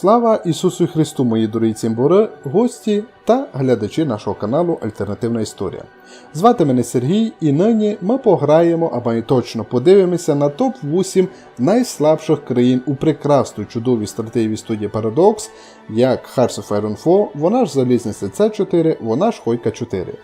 Слава Ісусу Христу, мої дорогі цімбори, гості та глядачі нашого каналу Альтернативна Історія. Звати мене Сергій, і нині ми пограємо, або й точно подивимося на топ-8 найслабших країн у прекрасній чудовій стратегії студії Paradox, як Hearts of Iron 4, вона ж Залізниця C4, вона ж Хойка 4.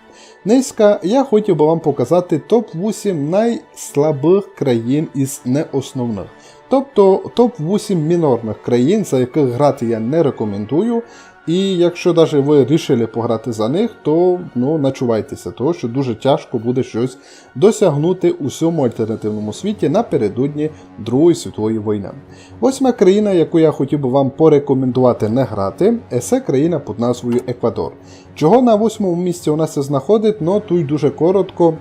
Низька я хотів би вам показати топ-8 найслабих країн із неосновних. Тобто топ-8 мінорних країн, за яких грати я не рекомендую. І якщо навіть ви вирішили пограти за них, то ну, начувайтеся, того що дуже тяжко буде щось досягнути у всьому альтернативному світі напередодні Другої світової війни. Восьма країна, яку я хотів би вам порекомендувати не грати, це країна під назвою Еквадор. Чого на восьмому місці у нас це знаходить, ну тут дуже коротко.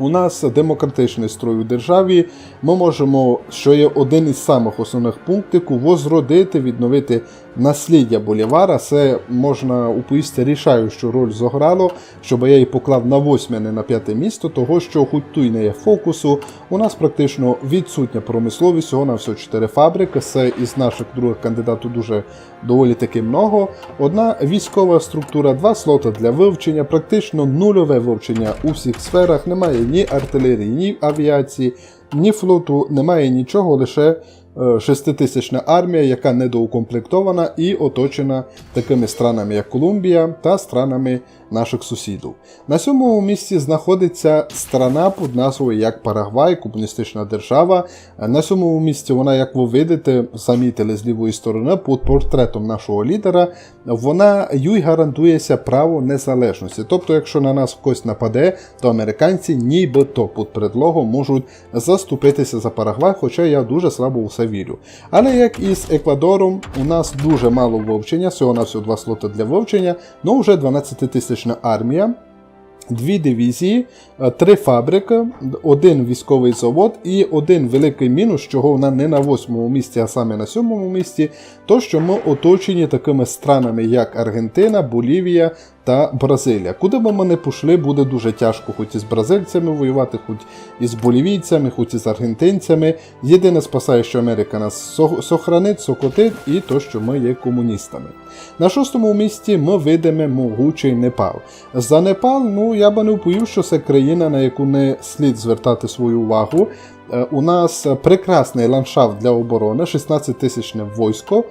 У нас демократичний строй у державі. Ми можемо, що є один із самих основних пунктів, возродити, відновити насліддя Болівара. Це можна уповісти рішаючу роль зіграло, щоб я її поклав на восьме, не на п'яте місто, того що хоч ту й не є фокусу. У нас практично відсутня промисловість, всього на все чотири фабрики. Це із наших других кандидатів дуже доволі таки много. Одна військова структура, два слоти для вивчення, практично нульове вивчення у всіх сферах. Немає ні артилерії, ні авіації, ні флоту, немає нічого, лише е, шеститисячна армія, яка недоукомплектована і оточена такими странами, як Колумбія та странами наших сусідів. На сьомому місці знаходиться страна під назвою як Парагвай, комуністична держава. На сьомому місці вона, як ви видите, замітили з лівої сторони під портретом нашого лідера. Вона їй гарантується право незалежності. Тобто, якщо на нас хтось нападе, то американці нібито під предлогом можуть заступитися за Парагвай, хоча я дуже слабо у це вірю. Але як і з Еквадором, у нас дуже мало вивчення, всього на всього два слоти для вивчення, ну вже 12-тисячна армія. Дві дивізії, е, три фабрики, один військовий завод і один великий мінус, чого вона не на восьмому місці, а саме на сьомому місці, то що ми оточені такими странами, як Аргентина, Болівія та Бразилія. Куди би ми не пішли, буде дуже тяжко, хоч із бразильцями воювати, хоч із болівійцями, хоч із аргентинцями. Єдине спасає, що Америка нас сохранить, сокотить, і то, що ми є комуністами. На шостому місці ми видимо могучий Непал. За Непал, ну я би не вповів, що це країна, на яку не слід звертати свою увагу. Е, У нас прекрасний ландшафт для оборони, 16 тисячне військо.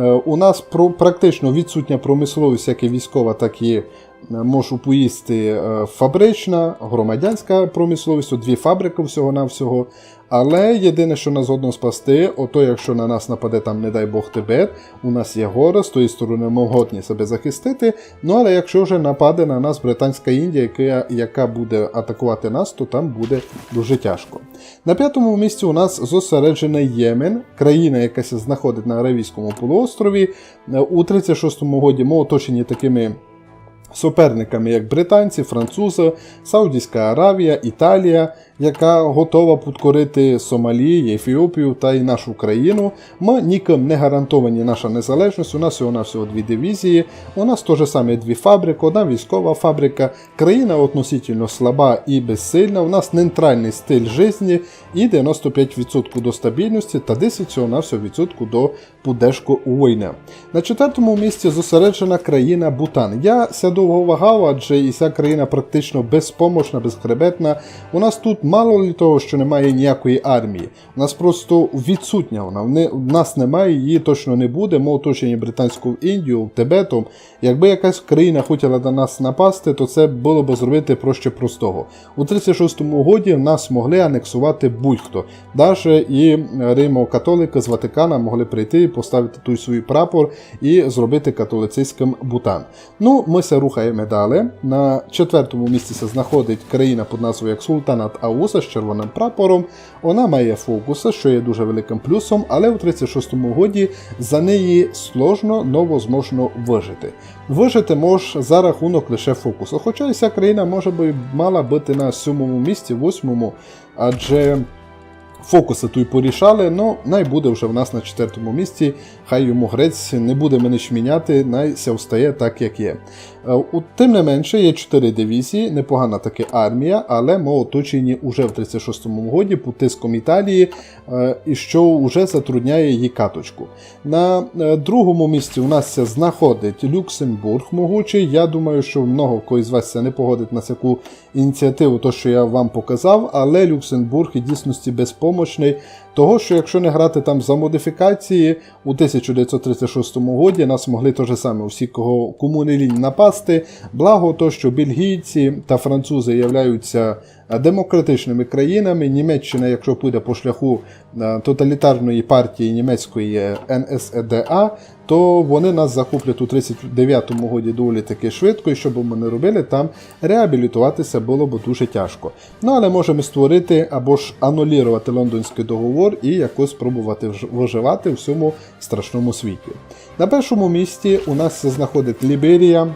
Е, У нас практично відсутня промисловість, як і військова, так і е, можу поїсти е, фабрична, громадянська промисловість, дві фабрики всього-навсього. Але єдине, що нас годно спасти, ото якщо на нас нападе там, не дай Бог Тибет, у нас є гори, з тої сторони ми годні себе захистити. Ну але якщо вже нападе на нас Британська Індія, яка, яка буде атакувати нас, то там буде дуже тяжко. На п'ятому місці у нас зосереджений Ємен, країна, яка знаходить на Аравійському полуострові. Е, У 36-му годі ми оточені такими суперниками, як британці, французи, Саудівська Аравія, Італія, яка готова підкорити Сомалі, Ефіопію та й нашу країну. Ми ніким не гарантовані наша незалежність. У нас всього всього дві дивізії. У нас теж самі дві фабрики, одна військова фабрика. Країна относительно слаба і безсильна. У нас нейтральний стиль житті і 95% до стабільності та 10 всього відсотку до подешку війни. На четвертому місці зосереджена країна Бутан. Я ся довго вагав, адже і ця країна практично безпомощна, безхребетна. У нас тут мало того, що немає ніякої армії. У нас просто відсутня вона. В нас немає, її точно не буде. Ми оточені Британською Індією, Тибетом. Якби якась країна хотіла до нас напасти, то це було б зробити проще простого. У 36-му годі нас могли анексувати будь-хто. Навіть і римо-католики з Ватикана могли прийти, і поставити той свій прапор і зробити католицистським Бутан. Ну, ми рухаємо далі. На четвертому місці знаходить країна під назвою як Султанат Ауса з червоним прапором. Вона має фокуси, що є дуже великим плюсом, але у 36-му годі за неї сложно, но возможно вижити. Вижити може за рахунок лише фокусу. Хоча і ця країна може би мала бути на сьомому місці, восьмому, адже. Фокуси тут порішали, ну най буде вже в нас на четвертому місці хай йому грець не буде мене шміняти, найся встає так, як є. Е, Тим не менше, є 4 дивізії, непогана таки армія, але ми оточені уже в 36-му годі під тиском Італії, е, і що вже затрудняє її каточку. На е, другому місці у нас це знаходить Люксембург могучий. Я думаю, що много хто із вас не погодить на таку ініціативу, то що я вам показав, але Люксембург і дійсності безпомощний. Того, що якщо не грати там за модифікації, у 1936 годі нас могли те ж саме усі, кого кому не лінь напасти. Благо то, що бельгійці та французи являються е, демократичними країнами. Німеччина, якщо піде по шляху е, тоталітарної партії німецької е, НСДА, то вони нас захоплять у 39-му годі доволі таки швидко, і що б ми не робили, там реабілітуватися було б дуже тяжко. Ну але можемо створити або ж анулірувати лондонський договор і якось спробувати виживати в цьому страшному світі. На першому місці у нас знаходить Ліберія.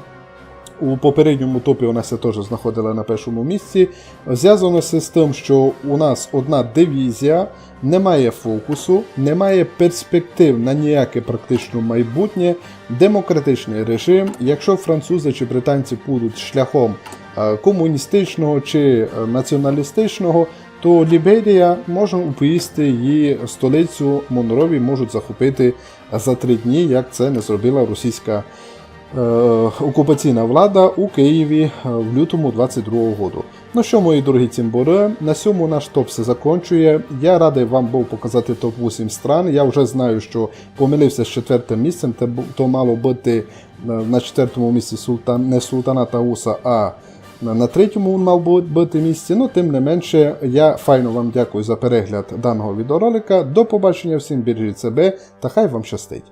У попередньому топі у нас теж знаходила на першому місці. Зв'язано з тим, що у нас одна дивізія, немає фокусу, немає перспектив на ніяке практично майбутнє, демократичний режим. Якщо французи чи британці будуть шляхом комуністичного чи е, націоналістичного, то Ліберія може уповісти її столицю Монрові, можуть захопити за три дні, як це не зробила російська е, окупаційна влада у Києві е, в лютому 22-го року. Ну що, мої дорогі цімбори, на цьому наш топ все закінчує. Я радий вам був показати топ-8 стран. Я вже знаю, що помилився з четвертим місцем, то мало бути е, на четвертому місці султан, не султана Тауса, а на третьому він мав бути місці. Ну, тим не менше, я файно вам дякую за перегляд даного відеоролика. До побачення всім, бережіть себе та хай вам щастить.